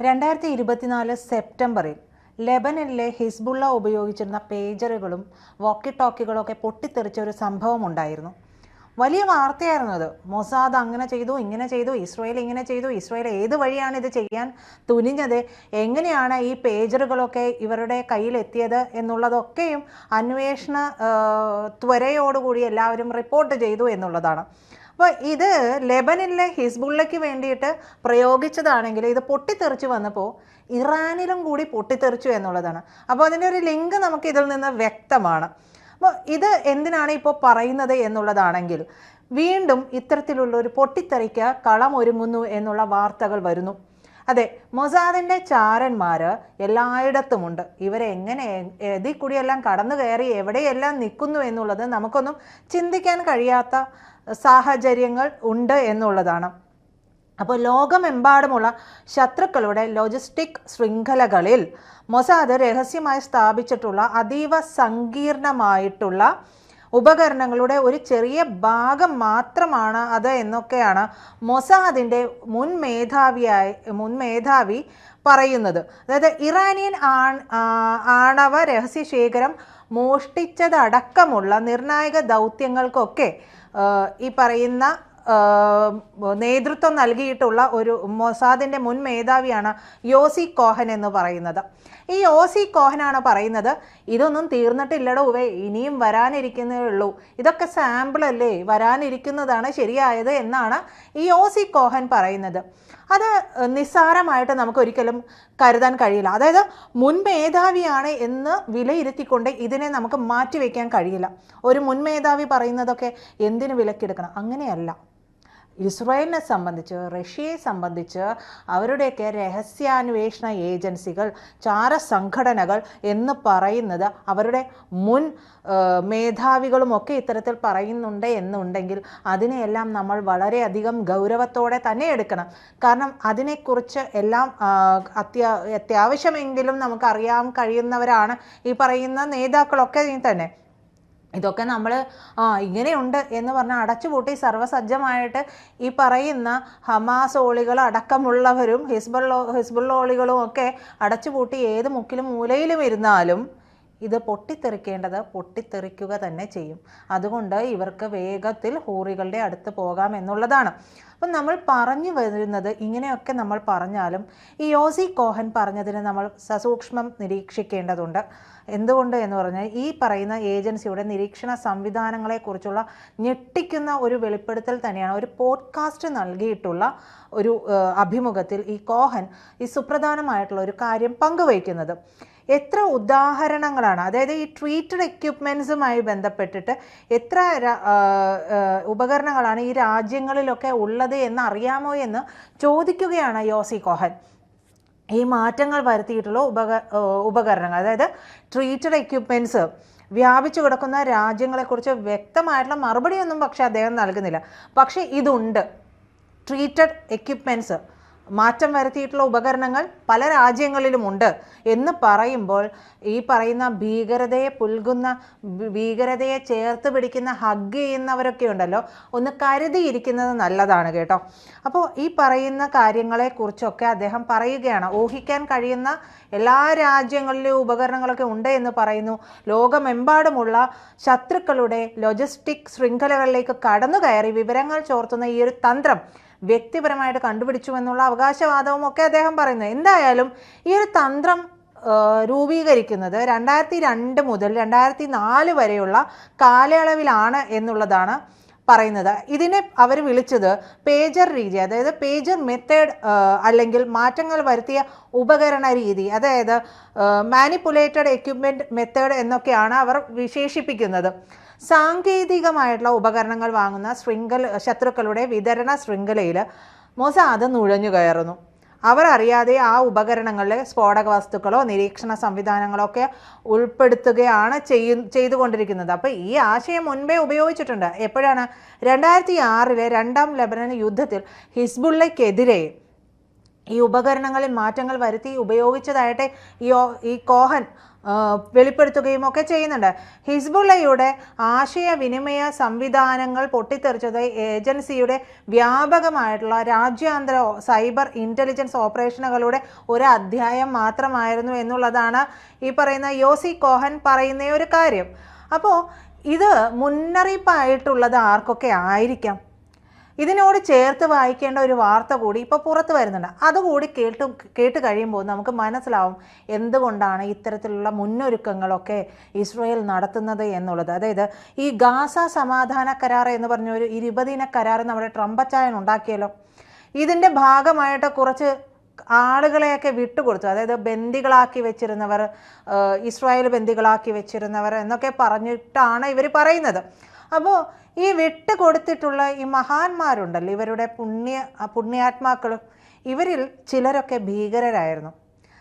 രണ്ടായിരത്തി ഇരുപത്തിനാല് സെപ്റ്റംബറിൽ ലെബനനിലെ ഹിസ്ബുള്ള ഉപയോഗിച്ചിരുന്ന പേജറുകളും വോക്കി ടോക്കികളും ഒക്കെ പൊട്ടിത്തെറിച്ച ഒരു സംഭവം ഉണ്ടായിരുന്നു. വലിയ വാർത്തയായിരുന്നു അത്. മൊസാദ് അങ്ങനെ ചെയ്തു ഇങ്ങനെ ചെയ്തു ഇസ്രായേൽ ഇങ്ങനെ ചെയ്തു ഇസ്രായേൽ ഏത് വഴിയാണ് ഇത് ചെയ്യാൻ തുനിഞ്ഞത് എങ്ങനെയാണ് ഈ പേജറുകളൊക്കെ ഇവരുടെ കയ്യിലെത്തിയത് എന്നുള്ളതൊക്കെയും അന്വേഷണ ത്വരയോടുകൂടി എല്ലാവരും റിപ്പോർട്ട് ചെയ്തു എന്നുള്ളതാണ്. അപ്പോൾ ഇത് ലെബനിലെ ഹിസ്ബുള്ളയ്ക്ക് വേണ്ടിയിട്ട് പ്രയോഗിച്ചതാണെങ്കിൽ ഇത് പൊട്ടിത്തെറിച്ച് വന്നപ്പോൾ ഇറാനിലും കൂടി പൊട്ടിത്തെറിച്ചു എന്നുള്ളതാണ്. അപ്പോൾ അതിന്റെ ഒരു ലിങ്ക് നമുക്ക് ഇതിൽ നിന്ന് വ്യക്തമാണ്. അപ്പോൾ ഇത് എന്തിനാണ് ഇപ്പോൾ പറയുന്നത് എന്നുള്ളതാണെങ്കിൽ വീണ്ടും ഇത്തരത്തിലുള്ള ഒരു പൊട്ടിത്തെറിക്ക് കളമൊരുങ്ങുന്നു എന്നുള്ള വാർത്തകൾ വരുന്നു. അതെ മൊസാദിന്റെ ചാരന്മാർ എല്ലായിടത്തുമുണ്ട്. ഇവരെങ്ങനെ ഇതിൽ കൂടിയെല്ലാം കടന്നു കയറി എവിടെയെല്ലാം നിൽക്കുന്നു എന്നുള്ളത് നമുക്കൊന്നും ചിന്തിക്കാൻ കഴിയാത്ത സാഹചര്യങ്ങൾ ഉണ്ട് എന്നുള്ളതാണ്. അപ്പോൾ ലോകമെമ്പാടുമുള്ള ശത്രുക്കളുടെ ലോജിസ്റ്റിക് ശൃംഖലകളിൽ മൊസാദ് രഹസ്യമായി സ്ഥാപിച്ചിട്ടുള്ള അതീവ സങ്കീർണമായിട്ടുള്ള ഉപകരണങ്ങളുടെ ഒരു ചെറിയ ഭാഗം മാത്രമാണ് അത് എന്നൊക്കെയാണ് മൊസാദിന്റെ മുൻ മേധാവിയായി മുൻ മേധാവി പറയുന്നത്. അതായത് ഇറാനിയൻ ആണവ രഹസ്യ ശേഖരം മോഷ്ടിച്ചതടക്കമുള്ള നിർണായക ദൗത്യങ്ങൾക്കൊക്കെ ഈ പറയുന്ന നേതൃത്വം നൽകിയിട്ടുള്ള ഒരു മൊസാദിന്റെ മുൻ മേധാവിയാണ് യോസി കോഹൻ എന്ന് പറയുന്നത്. ഈ യോസി കോഹനാണ് പറയുന്നത് ഇതൊന്നും തീർന്നിട്ടില്ലടോ ഉവേ ഇനിയും വരാനിരിക്കുന്നേ ഉള്ളൂ. ഇതൊക്കെ സാമ്പിൾ അല്ലേ വരാനിരിക്കുന്നതാണ് ശരിയായത് എന്നാണ് ഈ യോസി കോഹൻ പറയുന്നത്. അത് നിസ്സാരമായിട്ട് നമുക്ക് ഒരിക്കലും കരുതാൻ കഴിയില്ല. അതായത് മുൻ മേധാവിയാണ് എന്ന് വിലയിരുത്തിക്കൊണ്ട് ഇതിനെ നമുക്ക് മാറ്റിവെക്കാൻ കഴിയില്ല. ഒരു മുൻ മേധാവി പറയുന്നതൊക്കെ എന്തിനു വിലക്കെടുക്കണം? അങ്ങനെയല്ല. ഇസ്രായേലിനെ സംബന്ധിച്ച് റഷ്യയെ സംബന്ധിച്ച് അവരുടെയൊക്കെ രഹസ്യാന്വേഷണ ഏജൻസികൾ ചാര സംഘടനകൾ എന്ന് പറയുന്നത് അവരുടെ മുൻ മേധാവികളുമൊക്കെ ഇത്തരത്തിൽ പറയുന്നുണ്ട് എന്നുണ്ടെങ്കിൽ അതിനെയെല്ലാം നമ്മൾ വളരെയധികം ഗൗരവത്തോടെ തന്നെ എടുക്കണം. കാരണം അതിനെക്കുറിച്ച് എല്ലാം അത്യാ അത്യാവശ്യമെങ്കിലും നമുക്കറിയാൻ കഴിയുന്നവരാണ് ഈ പറയുന്ന നേതാക്കളൊക്കെ തന്നെ. ഇതൊക്കെ നമ്മൾ ആ ഇങ്ങനെയുണ്ട് എന്ന് പറഞ്ഞാൽ അടച്ചുപൂട്ടി സർവസജ്ജമായിട്ട് ഈ പറയുന്ന ഹമാസ് ഓളികൾ അടക്കമുള്ളവരും ഹിസ്ബുള്ളോ ഹിസ്ബുള്ളോളികളും ഒക്കെ അടച്ചുപൂട്ടി ഏത് മുക്കിലും മൂലയിലും ഇരുന്നാലും ഇത് പൊട്ടിത്തെറിക്കേണ്ടത് പൊട്ടിത്തെറിക്കുക തന്നെ ചെയ്യും. അതുകൊണ്ട് ഇവർക്ക് വേഗത്തിൽ ഹൂറികളുടെ അടുത്ത് പോകാം എന്നുള്ളതാണ്. അപ്പം നമ്മൾ പറഞ്ഞു വരുന്നത് ഇങ്ങനെയൊക്കെ നമ്മൾ പറഞ്ഞാലും ഈ യോസി കോഹൻ പറഞ്ഞതിന് നമ്മൾ സസൂക്ഷ്മം നിരീക്ഷിക്കേണ്ടതുണ്ട്. എന്തുകൊണ്ട് എന്ന് പറഞ്ഞാൽ ഈ പറയുന്ന ഏജൻസിയുടെ നിരീക്ഷണ സംവിധാനങ്ങളെക്കുറിച്ചുള്ള ഞെട്ടിക്കുന്ന ഒരു വെളിപ്പെടുത്തൽ തന്നെയാണ് ഒരു പോഡ്കാസ്റ്റ് നൽകിയിട്ടുള്ള ഒരു അഭിമുഖത്തിൽ ഈ കോഹൻ ഈ സുപ്രധാനമായിട്ടുള്ള ഒരു കാര്യം പങ്കുവയ്ക്കുന്നത്. എത്ര ഉദാഹരണങ്ങളാണ്? അതായത് ഈ ട്രീറ്റഡ് എക്യുപ്മെൻസുമായി ബന്ധപ്പെട്ടിട്ട് എത്ര ഉപകരണങ്ങളാണ് ഈ രാജ്യങ്ങളിലൊക്കെ ഉള്ളത് എന്ന് അറിയാമോ എന്ന് ചോദിക്കുകയാണ് യോസി കോഹൻ. ഈ മാറ്റങ്ങൾ വരുത്തിയിട്ടുള്ള ഉപക ഉപകരണങ്ങൾ അതായത് ട്രീറ്റഡ് എക്യുപ്മെന്റ്സ് വ്യാപിച്ചു കിടക്കുന്ന രാജ്യങ്ങളെക്കുറിച്ച് വ്യക്തമായിട്ടുള്ള മറുപടിയൊന്നും പക്ഷേ അദ്ദേഹം നൽകുന്നില്ല. പക്ഷേ ഇതുണ്ട്. ട്രീറ്റഡ് എക്യുപ്മെന്റ്സ് മാറ്റം വരുത്തിയിട്ടുള്ള ഉപകരണങ്ങൾ പല രാജ്യങ്ങളിലുമുണ്ട് എന്ന് പറയുമ്പോൾ ഈ പറയുന്ന ഭീകരതയെ പുൽകുന്ന ഭീകരതയെ ചേർത്ത് പിടിക്കുന്ന ഹഗ് ചെയ്യുന്നവരൊക്കെ ഉണ്ടല്ലോ. ഒന്ന് കരുതിയിരിക്കുന്നത് നല്ലതാണ് കേട്ടോ. അപ്പോൾ ഈ പറയുന്ന കാര്യങ്ങളെക്കുറിച്ചൊക്കെ അദ്ദേഹം പറയുകയാണ്. ഊഹിക്കാൻ കഴിയുന്ന എല്ലാ രാജ്യങ്ങളിലും ഉപകരണങ്ങളൊക്കെ ഉണ്ട് എന്ന് പറയുന്നു. ലോകമെമ്പാടുമുള്ള ശത്രുക്കളുടെ ലോജിസ്റ്റിക് ശൃംഖലകളിലേക്ക് കടന്നു കയറി വിവരങ്ങൾ ചോർത്തുന്ന ഈ ഒരു തന്ത്രം വ്യക്തിപരമായിട്ട് കണ്ടുപിടിച്ചു എന്നുള്ള അവകാശവാദവും ഒക്കെ അദ്ദേഹം പറയുന്നത്. എന്തായാലും ഈ ഒരു തന്ത്രം രൂപീകരിക്കുന്നത് രണ്ടായിരത്തി രണ്ട് മുതൽ രണ്ടായിരത്തി നാല് വരെയുള്ള കാലയളവിലാണ് എന്നുള്ളതാണ് പറയുന്നത്. ഇതിനെ അവർ വിളിച്ചത് പേജർ രീതി അതായത് പേജർ മെത്തേഡ് അല്ലെങ്കിൽ മാറ്റങ്ങൾ വരുത്തിയ ഉപകരണ രീതി അതായത് മാനിപ്പുലേറ്റഡ് എക്യുപ്മെന്റ് മെത്തേഡ് എന്നൊക്കെയാണ് അവർ വിശേഷിപ്പിക്കുന്നത്. സാങ്കേതികമായിട്ടുള്ള ഉപകരണങ്ങൾ വാങ്ങുന്ന ശൃംഖല ശത്രുക്കളുടെ വിതരണ ശൃംഖലയിൽ മൊസാദ് നുഴഞ്ഞു കയറുന്നു. അവർ അറിയാതെ ആ ഉപകരണങ്ങളിലെ സ്ഫോടക വസ്തുക്കളോ നിരീക്ഷണ സംവിധാനങ്ങളോ ഒക്കെ ഉൾപ്പെടുത്തുകയാണ് ചെയ്യ ചെയ്തുകൊണ്ടിരിക്കുന്നത്. അപ്പോൾ ഈ ആശയം മുൻപേ ഉപയോഗിച്ചിട്ടുണ്ട്. എപ്പോഴാണ്? രണ്ടായിരത്തി ആറിലെ രണ്ടാം ലബനൻ യുദ്ധത്തിൽ ഹിസ്ബുള്ളയ്ക്കെതിരെ ഈ ഉപകരണങ്ങളിൽ മാറ്റങ്ങൾ വരുത്തി ഉപയോഗിച്ചതായിട്ട് ഈ ഈ കോഹൻ വെളിപ്പെടുത്തുകയും ഒക്കെ ചെയ്യുന്നുണ്ട്. ഹിസ്ബുള്ളയുടെ ആശയവിനിമയ സംവിധാനങ്ങൾ പൊട്ടിത്തെറിച്ചത് ഏജൻസിയുടെ വ്യാപകമായിട്ടുള്ള രാജ്യാന്തര സൈബർ ഇന്റലിജൻസ് ഓപ്പറേഷനുകളുടെ ഒരു അധ്യായം മാത്രമായിരുന്നു എന്നുള്ളതാണ് ഈ പറയുന്ന യോസി കോഹൻ പറയുന്ന ഒരു കാര്യം. അപ്പോൾ ഇത് മുന്നറിയിപ്പായിട്ടുള്ളത് ആർക്കൊക്കെ ആയിരിക്കാം? ഇതിനോട് ചേർത്ത് വായിക്കേണ്ട ഒരു വാർത്ത കൂടി ഇപ്പോൾ പുറത്ത് വരുന്നുണ്ട്. അതുകൂടി കേട്ട് കേട്ട് കഴിയുമ്പോൾ നമുക്ക് മനസ്സിലാവും എന്തുകൊണ്ടാണ് ഇത്തരത്തിലുള്ള മുന്നൊരുക്കങ്ങളൊക്കെ ഇസ്രയേൽ നടത്തുന്നത് എന്നുള്ളത്. അതായത് ഈ ഗാസ സമാധാന കരാർ എന്ന് പറഞ്ഞ ഒരു ഇരുപതിന കരാർ നമ്മുടെ ട്രംപച്ചായൻ ഉണ്ടാക്കിയല്ലോ. ഇതിന്റെ ഭാഗമായിട്ട് കുറച്ച് ആളുകളെയൊക്കെ വിട്ടുകൊടുത്തു. അതായത് ബന്ദികളാക്കി വെച്ചിരുന്നവർ ഇസ്രായേൽ ബന്ദികളാക്കി വെച്ചിരുന്നവർ എന്നൊക്കെ പറഞ്ഞിട്ടാണ് ഇവർ പറയുന്നത്. അപ്പോൾ ഈ വിട്ട് കൊടുത്തിട്ടുള്ള ഈ മഹാന്മാരുണ്ടല്ലോ ഇവരുടെ പുണ്യ പുണ്യാത്മാക്കളും ഇവരിൽ ചിലരൊക്കെ ഭീകരരായിരുന്നു.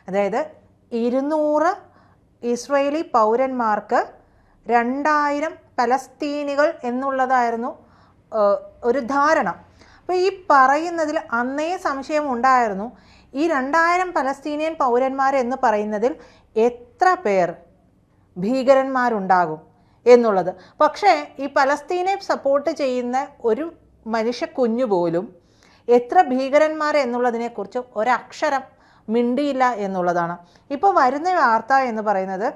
അതായത് ഇരുന്നൂറ് ഇസ്രയേലി പൗരന്മാർക്ക് രണ്ടായിരം പലസ്തീനികൾ എന്നുള്ളതായിരുന്നു ഒരു ധാരണ. അപ്പോൾ ഈ പറയുന്നതിൽ അന്നേ സംശയം ഉണ്ടായിരുന്നു ഈ രണ്ടായിരം പലസ്തീനിയൻ പൗരന്മാർ എന്ന് പറയുന്നതിൽ എത്ര പേർ ഭീകരന്മാരുണ്ടാകും? എന്നുള്ളത്. പക്ഷേ ഈ പലസ്തീനെ സപ്പോർട്ട് ചെയ്യുന്ന ഒരു മനുഷ്യ കുഞ്ഞു പോലും എത്ര ഭീകരന്മാർ എന്നുള്ളതിനെക്കുറിച്ച് ഒരക്ഷരം മിണ്ടിയില്ല എന്നുള്ളതാണ്. ഇപ്പോൾ വരുന്ന വാർത്ത എന്ന് പറയുന്നത്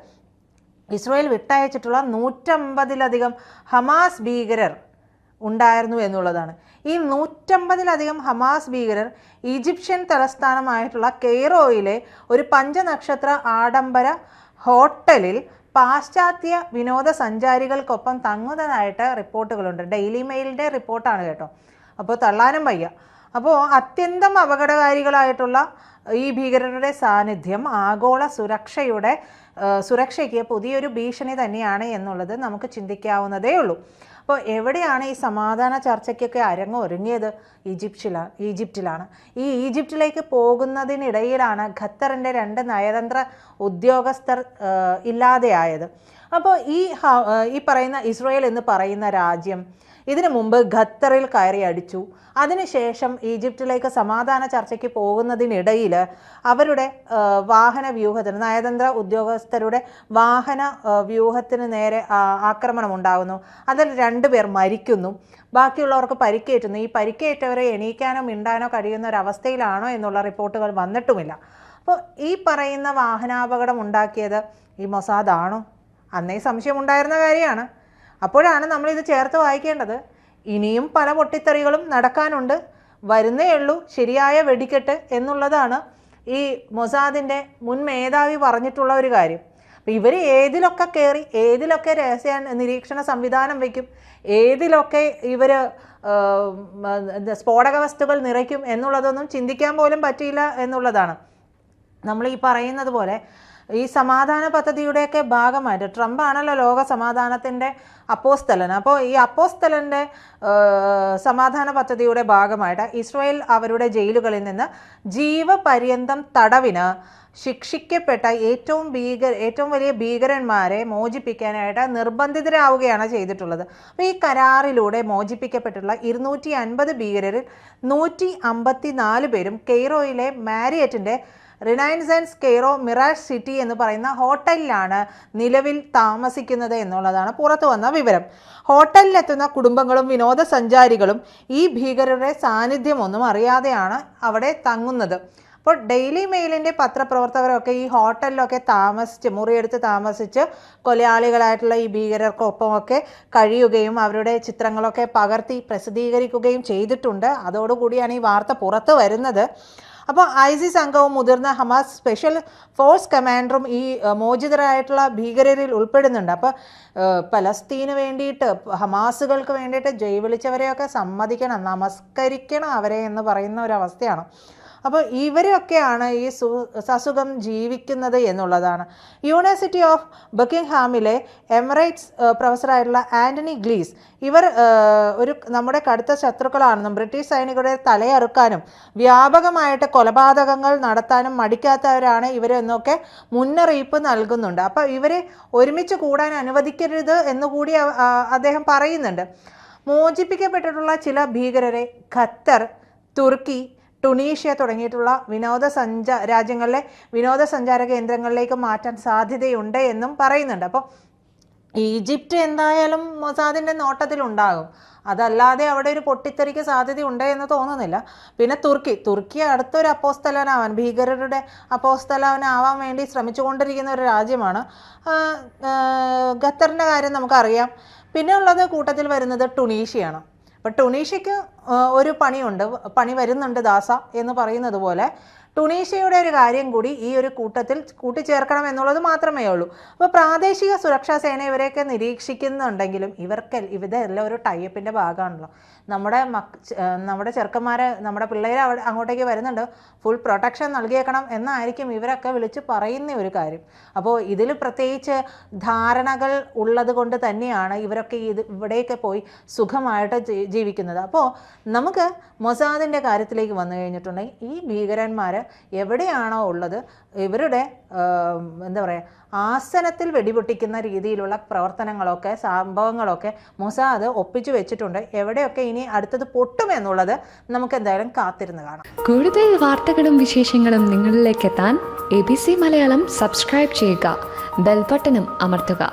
ഇസ്രായേൽ വിട്ടയച്ചിട്ടുള്ള നൂറ്റമ്പതിലധികം ഹമാസ് ഭീകരർ ഉണ്ടായിരുന്നു എന്നുള്ളതാണ്. ഈ നൂറ്റമ്പതിലധികം ഹമാസ് ഭീകരർ ഈജിപ്ഷ്യൻ തലസ്ഥാനമായിട്ടുള്ള കെയ്റോയിലെ ഒരു പഞ്ചനക്ഷത്ര ആഡംബര ഹോട്ടലിൽ പാശ്ചാത്യ വിനോദസഞ്ചാരികൾക്കൊപ്പം തങ്ങുന്നതായിട്ട് റിപ്പോർട്ടുകളുണ്ട്. ഡെയിലി മെയിലിന്റെ റിപ്പോർട്ടാണ് കേട്ടോ. അപ്പോൾ തള്ളാനും വയ്യ. അപ്പോൾ അത്യന്തം അപകടകാരികളായിട്ടുള്ള ഈ ഭീകരരുടെ സാന്നിധ്യം ആഗോള സുരക്ഷയുടെ സുരക്ഷയ്ക്ക് പുതിയൊരു ഭീഷണി തന്നെയാണ് എന്നുള്ളത് നമുക്ക് ചിന്തിക്കാവുന്നതേ ഉള്ളൂ അപ്പോൾ എവിടെയാണ് ഈ സമാധാന ചർച്ചയ്ക്കൊക്കെ അരങ്ങൊരുങ്ങിയത് ഈജിപ്തിലാണ് ഈജിപ്തിലാണ്. ഈ ഈജിപ്തിലേക്ക് പോകുന്നതിനിടയിലാണ് ഖത്തറിന്റെ രണ്ട് നയതന്ത്ര ഉദ്യോഗസ്ഥർ ഇല്ലാതെയായത്. അപ്പോൾ ഈ ഈ പറയുന്ന ഇസ്രയേൽ എന്ന് പറയുന്ന രാജ്യം ഇതിനു മുമ്പ് ഖത്തറിൽ കയറി അടിച്ചു. അതിനുശേഷം ഈജിപ്തിലേക്ക് സമാധാന ചർച്ചയ്ക്ക് പോകുന്നതിനിടയിൽ അവരുടെ വാഹന വ്യൂഹത്തിന് നയതന്ത്ര ഉദ്യോഗസ്ഥരുടെ വാഹന വ്യൂഹത്തിന് നേരെ ആക്രമണം ഉണ്ടാകുന്നു അതിൽ രണ്ടുപേർ മരിക്കുന്നു. ബാക്കിയുള്ളവർക്ക് പരിക്കേറ്റുന്നു. ഈ പരിക്കേറ്റവരെ എണീക്കാനോ മിണ്ടാനോ കഴിയുന്ന ഒരു അവസ്ഥയിലാണോ എന്നുള്ള റിപ്പോർട്ടുകൾ വന്നിട്ടുമില്ല. അപ്പോൾ ഈ പറയുന്ന വാഹനാപകടം ഉണ്ടാക്കിയത് ഈ മൊസാദാണോ? അന്നേ സംശയമുണ്ടായിരുന്ന കാര്യമാണ്. അപ്പോഴാണ് നമ്മളിത് ചേർത്ത് വായിക്കേണ്ടത്. ഇനിയും പല പൊട്ടിത്തെറികളും നടക്കാനുണ്ട്. വരുന്നേ ഉള്ളൂ ശരിയായ വെടിക്കെട്ട് എന്നുള്ളതാണ് ഈ മൊസാദിന്റെ മുൻ മേധാവി പറഞ്ഞിട്ടുള്ള ഒരു കാര്യം. അപ്പം ഇവർ ഏതിലൊക്കെ കയറി ഏതിലൊക്കെ രഹസ്യ നിരീക്ഷണ സംവിധാനം വയ്ക്കും ഏതിലൊക്കെ ഇവർ സ്ഫോടക വസ്തുക്കൾ നിറയ്ക്കും എന്നുള്ളതൊന്നും ചിന്തിക്കാൻ പോലും പറ്റിയില്ല എന്നുള്ളതാണ്. നമ്മൾ ഈ പറയുന്നത് പോലെ ഈ സമാധാന പദ്ധതിയുടെയൊക്കെ ഭാഗമായിട്ട് ട്രംപ് ആണല്ലോ ലോക സമാധാനത്തിന്റെ അപ്പോസ്തലൻ. അപ്പോൾ ഈ അപ്പോസ്തലന്റെ സമാധാന പദ്ധതിയുടെ ഭാഗമായിട്ട് ഇസ്രായേൽ അവരുടെ ജയിലുകളിൽ നിന്ന് ജീവപര്യന്തം തടവിന് ശിക്ഷിക്കപ്പെട്ട ഏറ്റവും ഭീകര ഏറ്റവും വലിയ ഭീകരന്മാരെ മോചിപ്പിക്കാനായിട്ട് നിർബന്ധിതരാവുകയാണ് ചെയ്തിട്ടുള്ളത്. അപ്പോൾ ഈ കരാറിലൂടെ മോചിപ്പിക്കപ്പെട്ടുള്ള ഇരുന്നൂറ്റി അൻപത് ഭീകരരിൽ നൂറ്റി അമ്പത്തി നാല് പേരും കെയ്റോയിലെ മാരിയറ്റിന്റെ റിനൈൻസൻസ് കെയ്റോ മിറാഷ് സിറ്റി എന്ന് പറയുന്ന ഹോട്ടലിലാണ് നിലവിൽ താമസിക്കുന്നത് എന്നുള്ളതാണ് പുറത്തു വന്ന വിവരം. ഹോട്ടലിലെത്തുന്ന കുടുംബങ്ങളും വിനോദസഞ്ചാരികളും ഈ ഭീകരരുടെ സാന്നിധ്യമൊന്നും അറിയാതെയാണ് അവിടെ തങ്ങുന്നത്. അപ്പോൾ ഡെയിലി മെയിലിന്റെ പത്രപ്രവർത്തകരൊക്കെ ഈ ഹോട്ടലിലൊക്കെ താമസിച്ച് മുറിയെടുത്ത് താമസിച്ച് കൊലയാളികളായിട്ടുള്ള ഈ ഭീകരർക്കൊപ്പമൊക്കെ കഴിയുകയും അവരുടെ ചിത്രങ്ങളൊക്കെ പകർത്തി പ്രസിദ്ധീകരിക്കുകയും ചെയ്തിട്ടുണ്ട്. അതോടുകൂടിയാണ് ഈ വാർത്ത പുറത്ത് വരുന്നത്. അപ്പോൾ ഐസിസ് അംഗവും മുതിർന്ന ഹമാസ് സ്പെഷ്യൽ ഫോഴ്സ് കമാൻഡറും ഈ മോചിതരായിട്ടുള്ള ഭീകരരിൽ ഉൾപ്പെടുന്നുണ്ട്. അപ്പോൾ പലസ്തീന് വേണ്ടിയിട്ട് ഹമാസുകൾക്ക് വേണ്ടിയിട്ട് ജയ് വിളിച്ചവരെയൊക്കെ സമ്മതിക്കണം നമസ്കരിക്കണം അവരെ എന്ന് പറയുന്ന ഒരു അവസ്ഥയാണ്. അപ്പോൾ ഇവരൊക്കെയാണ് ഈ സു സസുഖം ജീവിക്കുന്നത് എന്നുള്ളതാണ്. യൂണിവേഴ്സിറ്റി ഓഫ് ബക്കിംഗ്ഹാമിലെ എമറൈറ്റ്സ് പ്രൊഫസറായിട്ടുള്ള ആന്റണി ഗ്ലീസ് ഇവർ ഒരു നമ്മുടെ കടുത്ത ശത്രുക്കളാണെന്നും ബ്രിട്ടീഷ് സൈനികരുടെ തലയറുക്കാനും വ്യാപകമായിട്ട് കൊലപാതകങ്ങൾ നടത്താനും മടിക്കാത്തവരാണ് ഇവരെന്നൊക്കെ മുന്നറിയിപ്പ് നൽകുന്നുണ്ട്. അപ്പോൾ ഇവരെ ഒരുമിച്ച് കൂടാൻ അനുവദിക്കരുത് എന്നുകൂടി അദ്ദേഹം പറയുന്നുണ്ട്. മോചിപ്പിക്കപ്പെട്ടിട്ടുള്ള ചില ഭീകരരെ ഖത്തർ തുർക്കി ടുണീഷ്യ തുടങ്ങിയിട്ടുള്ള വിനോദസഞ്ചാ രാജ്യങ്ങളിലെ വിനോദസഞ്ചാര കേന്ദ്രങ്ങളിലേക്ക് മാറ്റാൻ സാധ്യതയുണ്ട് എന്നും പറയുന്നുണ്ട്. അപ്പോൾ ഈജിപ്റ്റ് എന്തായാലും മൊസാദിന്റെ നോട്ടത്തിലുണ്ടാകും. അതല്ലാതെ അവിടെ ഒരു പൊട്ടിത്തെറിക്ക് സാധ്യതയുണ്ട് എന്ന് തോന്നുന്നില്ല. പിന്നെ തുർക്കി തുർക്കി അടുത്തൊരു അപ്പോസ്തലനാവാൻ ഭീകരരുടെ അപ്പോസ്തലനാവാൻ വേണ്ടി ശ്രമിച്ചുകൊണ്ടിരിക്കുന്ന ഒരു രാജ്യമാണ്. ഖത്തറിന്റെ കാര്യം നമുക്കറിയാം. പിന്നെ ഉള്ളത് കൂട്ടത്തിൽ വരുന്നത് ടുണീഷ്യയാണ്. അപ്പം ടുണീഷ്യക്ക് ഒരു പണിയുണ്ട്. പണി വരുന്നുണ്ട് ദാസ എന്ന് പറയുന്നത് പോലെ. ടുണീഷ്യയുടെ ഒരു കാര്യം കൂടി ഈ ഒരു കൂട്ടത്തിൽ കൂട്ടിച്ചേർക്കണം എന്നുള്ളത് മാത്രമേ ഉള്ളൂ. അപ്പോൾ പ്രാദേശിക സുരക്ഷാ സേന ഇവരെയൊക്കെ നിരീക്ഷിക്കുന്നുണ്ടെങ്കിലും ഇവർക്ക് ഇവരെല്ലാം ഒരു ടൈപ്പിന്റെ ഭാഗമാണല്ലോ. നമ്മുടെ മക് നമ്മുടെ ചെറുക്കന്മാരെ നമ്മുടെ പിള്ളേർ അവിടെ അങ്ങോട്ടേക്ക് വരുന്നുണ്ട്. ഫുൾ പ്രൊട്ടക്ഷൻ നൽകിയേക്കണം എന്നായിരിക്കും ഇവരൊക്കെ വിളിച്ച് പറയുന്ന ഒരു കാര്യം. അപ്പോൾ ഇതിൽ പ്രത്യേകിച്ച് ധാരണകൾ ഉള്ളത് കൊണ്ട് തന്നെയാണ് ഇവരൊക്കെ ഇത് ഇവിടെയൊക്കെ പോയി സുഖമായിട്ട് ജീവിക്കുന്നത്. അപ്പോൾ നമുക്ക് മൊസാദിന്റെ കാര്യത്തിലേക്ക് വന്നു കഴിഞ്ഞിട്ടുണ്ടെങ്കിൽ ഈ ഭീകരന്മാർ എവിടെയാണോ ഉള്ളത് ഇവരുടെ എന്താ പറയുക ആസനത്തിൽ വെടിപൊട്ടിക്കുന്ന രീതിയിലുള്ള പ്രവർത്തനങ്ങളൊക്കെ സംഭവങ്ങളൊക്കെ മൊസാദ് ഒപ്പിച്ചു വെച്ചിട്ടുണ്ട്. എവിടെയൊക്കെ ഇനി അടുത്തത് പൊട്ടുമെന്നുള്ളത് നമുക്ക് എന്തായാലും കാത്തിരുന്ന് കാണാം. കൂടുതൽ വാർത്തകളും വിശേഷങ്ങളും നിങ്ങളിലേക്ക് എത്താൻ A B C Malayalam subscribe ചെയ്യുക ബെൽബട്ടനും അമർത്തുക.